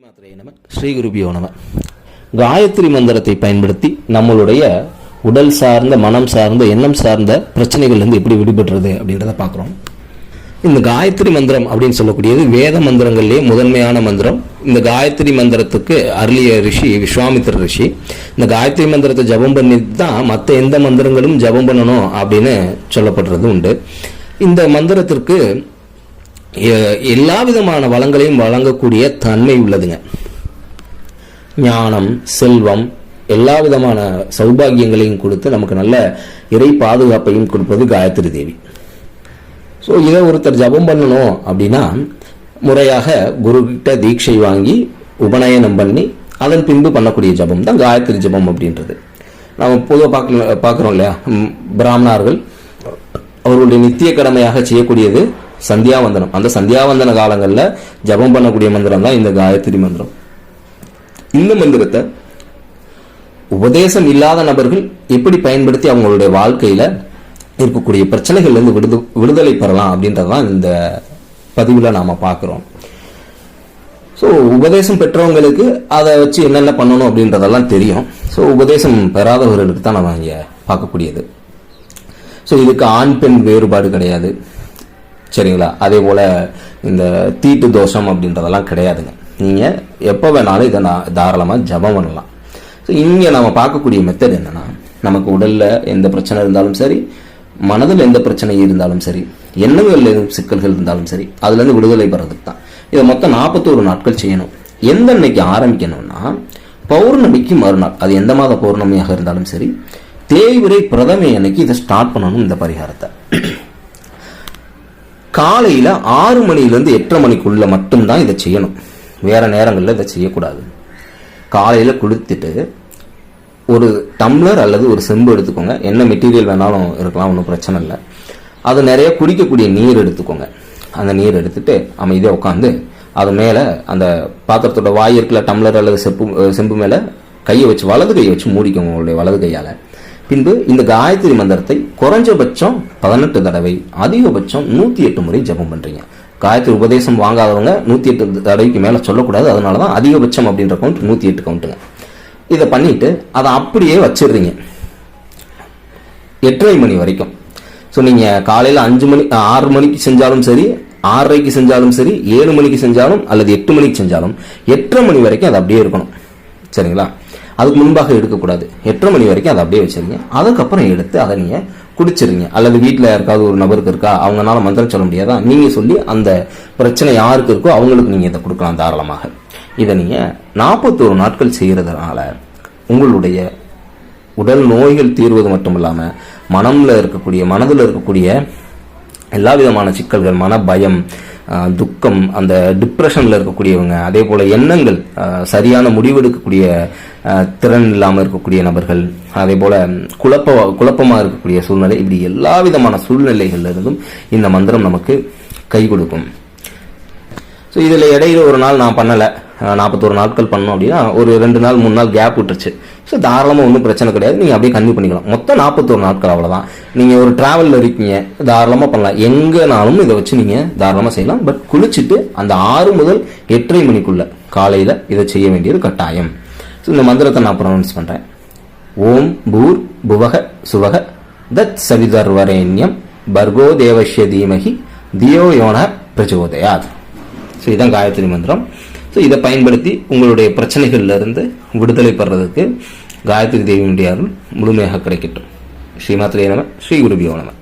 நம ஸ்ரீ குருபியோ நம. காயத்ரி மந்திரத்தை பயன்படுத்தி நம்மளுடைய உடல் சார்ந்த மனம் சார்ந்த எண்ணம் சார்ந்த பிரச்சனைகள்லேருந்து எப்படி விடுபடுறது அப்படின்றத பார்க்குறோம். இந்த காயத்ரி மந்திரம் அப்படின்னு சொல்லக்கூடியது வேத மந்திரங்கள்லேயே முதன்மையான மந்திரம். இந்த காயத்ரி மந்திரத்துக்கு அருளிய ரிஷி விஸ்வாமித்திர ரிஷி இந்த காயத்ரி மந்திரத்தை ஜபம் பண்ணி தான் மற்ற எந்த மந்திரங்களும் ஜபம் பண்ணணும் அப்படின்னு சொல்லப்படுறது உண்டு. இந்த மந்திரத்திற்கு எல்லா விதமான வளங்களையும் வழங்கக்கூடிய தன்மை உள்ளதுங்க. ஞானம் செல்வம் எல்லா விதமான சௌபாகியங்களையும் கொடுத்து நமக்கு நல்ல இறை பாதுகாப்பையும் கொடுப்பது காயத்ரி தேவி. ஸோ இதை ஒருத்தர் ஜபம் பண்ணணும் அப்படின்னா முறையாக குருக்கிட்ட தீட்சை வாங்கி உபநயனம் பண்ணி அதன் பின்பு பண்ணக்கூடிய ஜபம் தான் காயத்ரி ஜபம் அப்படின்றது. நம்ம பொதுவாக பார்க்க பார்க்குறோம் இல்லையா? பிராமணார்கள் பிராமணர்கள் அவர்களுடைய நித்திய கடமையாக செய்யக்கூடியது சந்தியாவந்தனம். அந்த சந்தியாவந்தன காலங்களில் ஜபம் பண்ணக்கூடிய மந்திரம் தான் இந்த காயத்ரி மந்திரம். இந்த மந்திரத்தை உபதேசம் இல்லாத நபர்கள் எப்படி பயன்படுத்தி அவங்களுடைய வாழ்க்கையில இருக்கக்கூடிய பிரச்சனைகள்ல இருந்து விடுது விடுதலை பெறலாம் அப்படின்றதான் இந்த பதிவுல நாம பார்க்குறோம். ஸோ உபதேசம் பெற்றவங்களுக்கு அதை வச்சு என்னென்ன பண்ணணும் அப்படின்றதெல்லாம் தெரியும். ஸோ உபதேசம் பெறாதவர்களுக்கு தான் நம்ம இங்கே பார்க்கக்கூடியது. ஸோ இதுக்கு ஆண் பெண் வேறுபாடு கிடையாது. சரிங்களா? அதே போல் இந்த தீட்டு தோஷம் அப்படின்றதெல்லாம் கிடையாதுங்க. நீங்கள் எப்போ வேணாலும் இதை நான் தாராளமாக ஜபம் பண்ணலாம். ஸோ இங்கே நம்ம பார்க்கக்கூடிய மெத்தட் என்னன்னா நமக்கு உடலில் எந்த பிரச்சனை இருந்தாலும் சரி மனதில் எந்த பிரச்சனை இருந்தாலும் சரி எண்ணங்களில் எதுவும் சிக்கல்கள் இருந்தாலும் சரி அதுலேருந்து விடுதலை பெறதுக்கு தான். இதை மொத்தம் நாற்பத்தோரு நாட்கள் செய்யணும். எந்த அன்னைக்கு ஆரம்பிக்கணும்னா பௌர்ணமிக்கு மறுநாள் அது எந்த மாத பௌர்ணமியாக இருந்தாலும் சரி தேய்விரை பிரதமை அன்னைக்கு இதை ஸ்டார்ட் பண்ணணும் இந்த பரிகாரத்தை. காலையில் ஆறு மணிலேருந்து எட்டரை மணிக்குள்ள மட்டும்தான் இதை செய்யணும். வேறு நேரங்களில் இதை செய்யக்கூடாது. காலையில் குளித்துட்டு ஒரு டம்ளர் அல்லது ஒரு செம்பு எடுத்துக்கோங்க. என்ன மெட்டீரியல் வேணாலும் இருக்கலாம் ஒன்றும் பிரச்சனை இல்லை. அது நிறைய குடிக்கக்கூடிய நீர் எடுத்துக்கோங்க. அந்த நீர் எடுத்துட்டு அமைதியாக உட்காந்து அது மேலே அந்த பாத்திரத்தோட வாய் டம்ளர் அல்லது செப்பு செம்பு மேலே கையை வச்சு வலது கையை வச்சு மூடிக்கோங்க உங்களுடைய வலது கையால். பின்பு இந்த காயத்ரி மந்திரத்தை குறைஞ்சபட்சம் பதினெட்டு தடவை அதிகபட்சம் நூற்றி எட்டு முறை ஜெபம் பண்ணுறீங்க காயத்ரி உபதேசம் வாங்காதவங்க நூற்றி எட்டு தடவைக்கு மேலே சொல்லக்கூடாது. அதனால தான் அதிகபட்சம் அப்படின்ற கவுண்ட் நூற்றி எட்டு கவுண்ட்டுங்க இதை பண்ணிட்டு அதை அப்படியே வச்சிடுறீங்க. எட்டரை மணி வரைக்கும். ஸோ நீங்கள் காலையில் அஞ்சு மணி ஆறு மணிக்கு செஞ்சாலும் சரி ஆறரைக்கு செஞ்சாலும் சரி ஏழு மணிக்கு செஞ்சாலும் அல்லது எட்டு மணிக்கு செஞ்சாலும் எட்டரை மணி வரைக்கும் அது அப்படியே இருக்கணும். சரிங்களா? அதுக்கு முன்பாக எடுக்கக்கூடாது. எட்டரை மணி வரைக்கும் அதை அப்படியே வச்சிருங்க. அதுக்கப்புறம் எடுத்து அதை நீங்கள் குடிச்சிருங்க. அல்லது வீட்டில் யாருக்காவது ஒரு நபருக்கு இருக்கா அவங்கனால மந்திரம் சொல்ல முடியாதா நீங்கள் சொல்லி அந்த பிரச்சனை யாருக்கு இருக்கோ அவங்களுக்கு நீங்கள் இதை கொடுக்கலாம் தாராளமாக. இதை நீங்கள் நாற்பத்தோரு நாட்கள் செய்கிறதுனால உங்களுடைய உடல் நோய்கள் தீர்வது மட்டும் இல்லாமல் மனமில் இருக்கக்கூடிய மனதில் இருக்கக்கூடிய எல்லா விதமான சிக்கல்கள் மன பயம் துக்கம் அந்த டிப்ரெஷனில் இருக்கக்கூடியவங்க அதே போல் எண்ணங்கள் சரியான முடிவெடுக்கக்கூடிய திறன் இல்லாமல் இருக்கக்கூடிய நபர்கள் அதே போல் குழப்ப குழப்பமாக இருக்கக்கூடிய சூழ்நிலை இப்படி எல்லா விதமான சூழ்நிலைகள்ல இருந்தும் இந்த மந்திரம் நமக்கு கை கொடுக்கும். ஸோ இதில் இடையில ஒரு நாள் நான் பண்ணலை. நாற்பத்தோரு நாட்கள் பண்ணோம் அப்படின்னா ஒரு ரெண்டு நாள் மூணு நாள் கேப் விட்டுருச்சு. ஸோ தாராளமாக ஒன்றும் பிரச்சனை கிடையாது. நீங்கள் அப்படியே கன்டினியூ பண்ணிக்கலாம். மொத்தம் நாற்பத்தோரு நாட்கள் அவ்வளோதான் நீங்கள் ஒரு ட்ராவலில் இருக்கீங்க தாராளமாக பண்ணலாம். எங்கேனாலும் இதை வச்சு நீங்கள் தாராளமாக செய்யலாம். பட் குளிச்சுட்டு அந்த ஆறு முதல் எட்டரை மணிக்குள்ள காலையில் இதை செய்ய வேண்டியது கட்டாயம். ஸோ இந்த மந்திரத்தை நான் ப்ரொனவுன்ஸ் பண்ணுறேன் ஓம் பூர் புவக சுவக தத் சவிதர்வரேண்யம் பர்கோ தேவஷ்ய தீமகி தியோ யோன பிரச்சோதயாத். ஸோ இதுதான் காயத்ரி மந்திரம். ஸோ இதை பயன்படுத்தி உங்களுடைய பிரச்சனைகள்ல இருந்து விடுதலை பெறதுக்கு காயத்ரி தேவியினுடைய அருள் முழுமையாக கிடைக்கட்டும். ஸ்ரீமாத்திரே நம ஸ்ரீ குருபியோ நம.